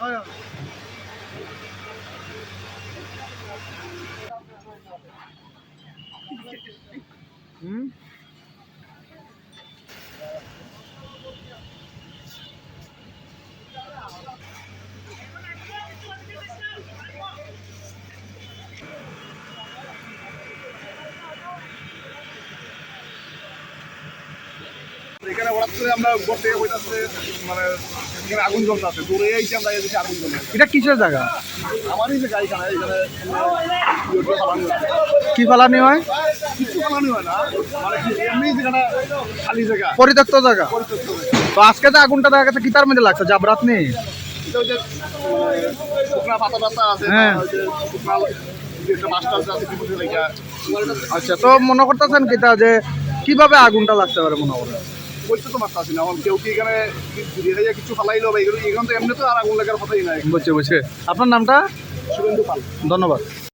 哎呀。嗯？এখানে হঠাৎ করে আমরা উপর থেকে মানে এখানে আগুন জ্বলতে আছে দূরে এইছি আমরা এদিকে আগুন এটা কিসের জায়গা? আমারই যে গাড়িখানা এখানে ফালানো। কি ফালানি হয়? কিছু ফালানো হয় না মানে এমনি যেখানে খালি জায়গা। পরিত্যক্ত জায়গা? তো আজকে যে আগুনটা দেখা গেছে কিতার মধ্যে লাগছে? জাবরাত নেই? মানে শুকনা পাতা পাতা আছে হ্যাঁ। শুকনা আচ্ছা তো মনে করতেছেন কিতা যে কীভাবে আগুনটা লাগতে পারে মনে করেন? বলতে তো আছে না কেউ কি এখানে ধীরে যায় কিছু ফালাইলো বা এগুলো? এখান তো এমনি তো আর আগুন লাগার কথাই নাই। বুঝছে বুঝছে। আপনার নামটা? শুভেন্দু পাল। ধন্যবাদ।